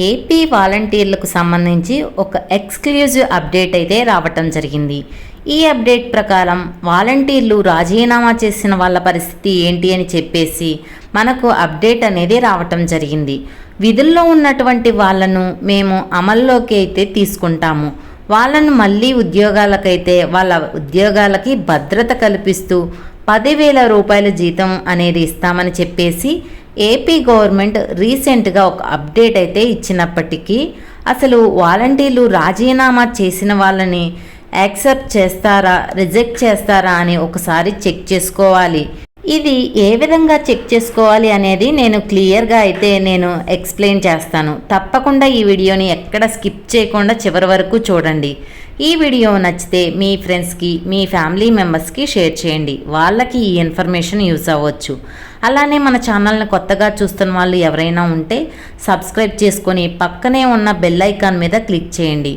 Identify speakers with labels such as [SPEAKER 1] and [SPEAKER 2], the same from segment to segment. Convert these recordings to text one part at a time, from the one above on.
[SPEAKER 1] AP వాలంటీర్లకు సంబంధించి ఒక ఎక్స్క్లూజివ్ అప్డేట్ అయితే రావటం జరిగింది. ఈ అప్డేట్ ప్రకారం వాలంటీర్లు రాజీనామా చేసిన వాళ్ళ పరిస్థితి ఏంటి అని చెప్పేసి మనకు అప్డేట్ అనేది రావటం జరిగింది. విధుల్లో ఉన్నటువంటి వాళ్ళను మేము అమల్లోకి అయితే తీసుకుంటాము. వాళ్ళను మళ్ళీ ఉద్యోగాలకైతే వాళ్ళ ఉద్యోగాలకి భద్రత కల్పిస్తూ పదివేల రూపాయల జీతం అనేది ఇస్తామని చెప్పేసి ఏపీ గవర్నమెంట్ రీసెంట్గా ఒక అప్డేట్ అయితే ఇచ్చినప్పటికీ అసలు వాలంటీర్లు రాజీనామా చేసిన వాళ్ళని యాక్సెప్ట్ చేస్తారా రిజెక్ట్ చేస్తారా అని ఒకసారి చెక్ చేసుకోవాలి. ఇది ఏ విధంగా చెక్ చేసుకోవాలి అనేది నేను క్లియర్గా అయితే నేను ఎక్స్ప్లెయిన్ చేస్తాను. తప్పకుండా ఈ వీడియోని ఎక్కడ స్కిప్ చేయకుండా చివరి వరకు చూడండి. ఈ వీడియో నచ్చితే మీ ఫ్రెండ్స్కి మీ ఫ్యామిలీ మెంబర్స్కి షేర్ చేయండి. వాళ్ళకి ఈ ఇన్ఫర్మేషన్ యూజ్ అవ్వచ్చు. అలానే మన ఛానల్ని కొత్తగా చూస్తున్న వాళ్ళు ఎవరైనా ఉంటే సబ్స్క్రైబ్ చేసుకొని పక్కనే ఉన్న బెల్ ఐకాన్ మీద క్లిక్ చేయండి.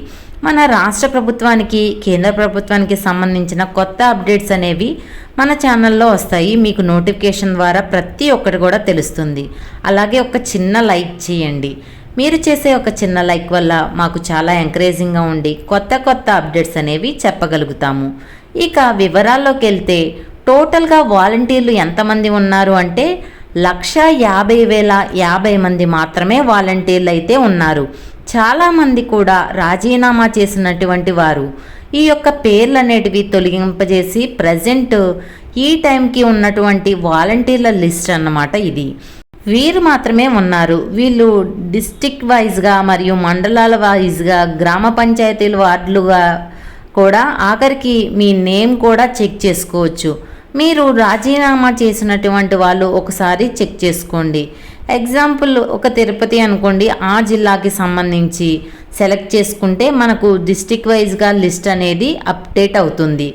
[SPEAKER 1] మన రాష్ట్ర ప్రభుత్వానికి కేంద్ర ప్రభుత్వానికి సంబంధించిన కొత్త అప్డేట్స్ అనేవి మన ఛానల్లో వస్తాయి. మీకు నోటిఫికేషన్ ద్వారా ప్రతి ఒక్కటి కూడా తెలుస్తుంది. అలాగే ఒక చిన్న లైక్ చేయండి. మీరు చేసే ఒక చిన్న లైక్ వల్ల మాకు చాలా ఎంకరేజింగ్గా ఉండి కొత్త కొత్త అప్డేట్స్ అనేవి చెప్పగలుగుతాము. ఇక వివరాల్లోకి వెళ్తే టోటల్గా వాలంటీర్లు ఎంతమంది ఉన్నారు అంటే లక్ష యాభై వేల యాభై మంది మాత్రమే వాలంటీర్లు అయితే ఉన్నారు. చాలామంది కూడా రాజీనామా చేసినటువంటి వారు. ఈ యొక్క పేర్లు అనేటివి తొలగింపజేసి ప్రజెంట్ ఈ టైంకి ఉన్నటువంటి వాలంటీర్ల లిస్ట్ అన్నమాట ఇది. వీరు మాత్రమే ఉన్నారు. వీళ్ళు డిస్టిక్ వైజ్గా మరియు మండలాల వైజ్గా గ్రామ పంచాయతీల వార్డులుగా కూడా ఆఖరికి మీ నేమ్ కూడా చెక్ చేసుకోవచ్చు. మీరు రాజీనామా చేసినటువంటి వాళ్ళు ఒకసారి చెక్ చేసుకోండి. ఎగ్జాంపుల్ ఒక తిరుపతి అనుకోండి ఆ జిల్లాకి సంబంధించి సెలెక్ట్ చేసుకుంటే మనకు డిస్టిక్ వైజ్గా లిస్ట్ అనేది అప్డేట్ అవుతుంది.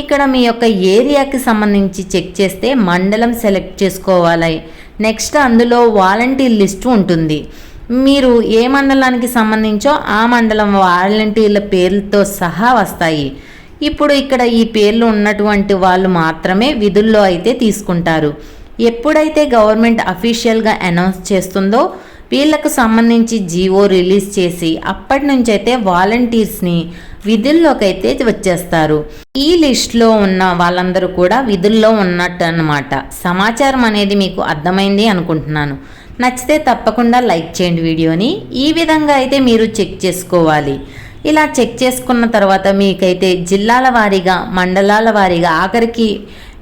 [SPEAKER 1] ఇక్కడ మీ యొక్క ఏరియాకి సంబంధించి చెక్ చేస్తే మండలం సెలెక్ట్ చేసుకోవాలి. నెక్స్ట్ అందులో వాలంటీర్ లిస్ట్ ఉంటుంది. మీరు ఏ మండలానికి సంబంధించో ఆ మండలం వాలంటీర్ల పేర్లతో సహా వస్తాయి. ఇప్పుడు ఇక్కడ ఈ పేర్లు ఉన్నటువంటి వాళ్ళు మాత్రమే విధుల్లో అయితే తీసుకుంటారు. ఎప్పుడైతే గవర్నమెంట్ అఫీషియల్గా అనౌన్స్ చేస్తుందో వీళ్ళకు సంబంధించి జీవో రిలీజ్ చేసి అప్పటి నుంచి అయితే వాలంటీర్స్ని విధుల్లోకి అయితే వచ్చేస్తారు. ఈ లిస్ట్లో ఉన్న వాళ్ళందరూ కూడా విధుల్లో ఉన్నట్టు అనమాట సమాచారం అనేది మీకు అర్థమైంది అనుకుంటున్నాను. నచ్చితే తప్పకుండా లైక్ చేయండి వీడియోని. ఈ విధంగా అయితే మీరు చెక్ చేసుకోవాలి. ఇలా చెక్ చేసుకున్న తర్వాత మీకైతే జిల్లాల వారీగా మండలాల వారీగా ఆఖరికి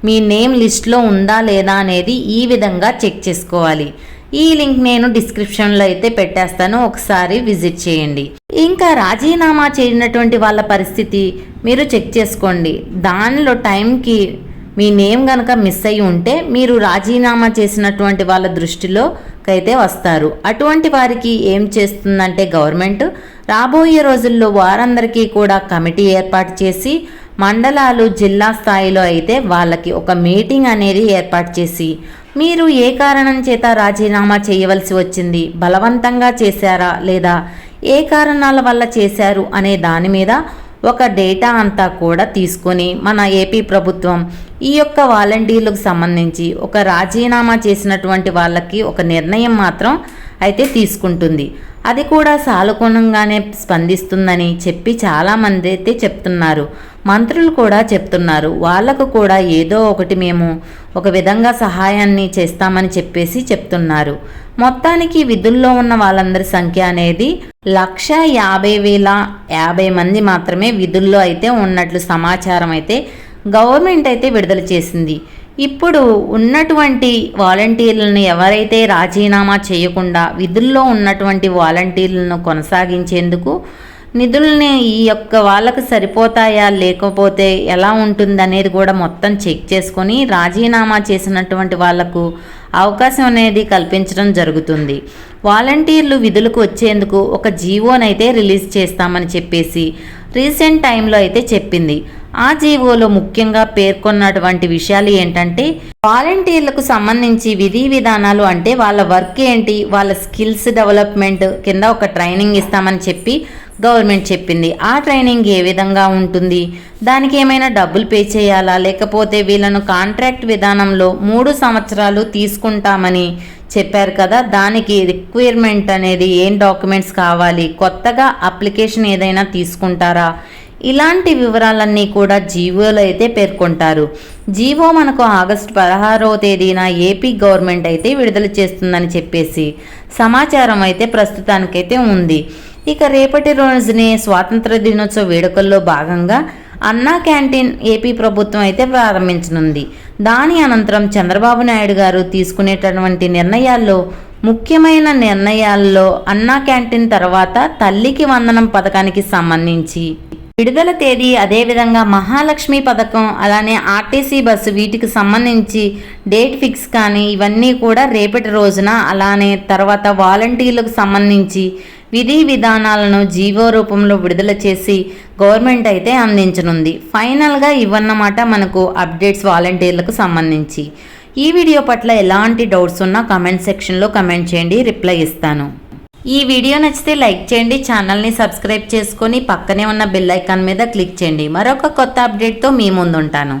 [SPEAKER 1] మీ నేమ్ లిస్ట్లో ఉందా లేదా అనేది ఈ విధంగా చెక్ చేసుకోవాలి. ఈ లింక్ నేను డిస్క్రిప్షన్లో అయితే పెట్టేస్తాను ఒకసారి విజిట్ చేయండి. ఇంకా రాజీనామా చేయనటువంటి వాళ్ళ పరిస్థితి మీరు చెక్ చేసుకోండి. దానిలో టైంకి మీ నేమ్ కనుక మిస్ అయి ఉంటే మీరు రాజీనామా చేసినటువంటి వాళ్ళ దృష్టిలో అయితే వస్తారు. అటువంటి వారికి ఏం చేస్తుందంటే గవర్నమెంట్ రాబోయే రోజుల్లో వారందరికీ కూడా కమిటీ ఏర్పాటు చేసి మండలాలు జిల్లా స్థాయిలో అయితే వాళ్ళకి ఒక మీటింగ్ అనేది ఏర్పాటు చేసి మీరు ఏ కారణం చేత రాజీనామా చేయవలసి వచ్చింది బలవంతంగా చేశారా లేదా ఏ కారణాల వల్ల చేశారు అనే దాని మీద ఒక డేటా అంతా కూడా తీసుకొని మన ఏపీ ప్రభుత్వం ఈ యొక్క వాలంటీర్లకు సంబంధించి ఒక రాజీనామా చేసినటువంటి వాళ్ళకి ఒక నిర్ణయం మాత్రం అయితే తీసుకుంటుంది. అది కూడా సానుకూలంగానే స్పందిస్తుందని చెప్పి చాలామంది అయితే చెప్తున్నారు. మంత్రులు కూడా చెప్తున్నారు. వాళ్ళకు కూడా ఏదో ఒకటి మేము ఒక విధంగా సహాయాన్ని చేస్తామని చెప్పేసి చెప్తున్నారు. మొత్తానికి విధుల్లో ఉన్న వాళ్ళందరి సంఖ్య అనేది లక్ష యాభై వేల యాభై మంది మాత్రమే విధుల్లో అయితే ఉన్నట్లు సమాచారం అయితే గవర్నమెంట్ అయితే విడుదల చేసింది. ఇప్పుడు ఉన్నటువంటి వాలంటీర్లను ఎవరైతే రాజీనామా చేయకుండా విధుల్లో ఉన్నటువంటి వాలంటీర్లను కొనసాగించేందుకు నిధుల్ని ఈ యొక్క వాళ్ళకు సరిపోతాయా లేకపోతే ఎలా ఉంటుందనేది కూడా మొత్తం చెక్ చేసుకొని రాజీనామా చేసినటువంటి వాళ్ళకు అవకాశం అనేది కల్పించడం జరుగుతుంది. వాలంటీర్లు విధులకు వచ్చేందుకు ఒక జీవోనైతే రిలీజ్ చేస్తామని చెప్పేసి రీసెంట్ టైంలో అయితే చెప్పింది. ఆ జీవోలో ముఖ్యంగా పేర్కొన్నటువంటి విషయాలు ఏంటంటే వాలంటీర్లకు సంబంధించి విధి విధానాలు అంటే వాళ్ళ వర్క్ ఏంటి వాళ్ళ స్కిల్స్ డెవలప్మెంట్ కింద ఒక ట్రైనింగ్ ఇస్తామని చెప్పి గవర్నమెంట్ చెప్పింది. ఆ ట్రైనింగ్ ఏ విధంగా ఉంటుంది? దానికి ఏమైనా డబ్బులు పే చేయాలా? లేకపోతే వీళ్ళను కాంట్రాక్ట్ విధానంలో మూడు సంవత్సరాలు తీసుకుంటామని చెప్పారు కదా దానికి రిక్వైర్మెంట్ అనేది ఏం డాక్యుమెంట్స్ కావాలి? కొత్తగా అప్లికేషన్ ఏదైనా తీసుకుంటారా? ఇలాంటి వివరాలన్నీ కూడా జీవోలో అయితే పేర్కొంటారు. జీవో మనకు ఆగస్టు పదహారవ తేదీన ఏపీ గవర్నమెంట్ అయితే విడుదల చేస్తుందని చెప్పేసి సమాచారం అయితే ప్రస్తుతానికైతే ఉంది. ఇక రేపటి రోజునే స్వాతంత్ర దినోత్సవ వేడుకల్లో భాగంగా అన్నా క్యాంటీన్ ఏపీ ప్రభుత్వం అయితే ప్రారంభించనుంది. దాని అనంతరం చంద్రబాబు నాయుడు గారు తీసుకునేటటువంటి నిర్ణయాల్లో ముఖ్యమైన నిర్ణయాల్లో అన్నా క్యాంటీన్ తర్వాత తల్లికి వందనం పథకానికి సంబంధించి విడుదల తేదీ అదేవిధంగా మహాలక్ష్మి పథకం అలానే ఆర్టీసీ బస్సు వీటికి సంబంధించి డేట్ ఫిక్స్ కానీ ఇవన్నీ కూడా రేపటి రోజున అలానే తర్వాత వాలంటీర్లకు సంబంధించి విధి విధానాలను జీవో రూపంలో విడుదల చేసి గవర్నమెంట్ అయితే అందించనుంది. ఫైనల్గా ఇవన్నమాట మనకు అప్డేట్స్ వాలంటీర్లకు సంబంధించి. ఈ వీడియో పట్ల ఎలాంటి డౌట్స్ ఉన్నా కమెంట్ సెక్షన్లో కమెంట్ చేయండి రిప్లై ఇస్తాను. ఈ వీడియో నచ్చితే లైక్ చేయండి ఛానల్ని సబ్స్క్రైబ్ చేసుకొని పక్కనే ఉన్న బెల్ ఐకాన్ మీద క్లిక్ చేయండి. మరొక కొత్త అప్డేట్తో మీ ముందుంటాను.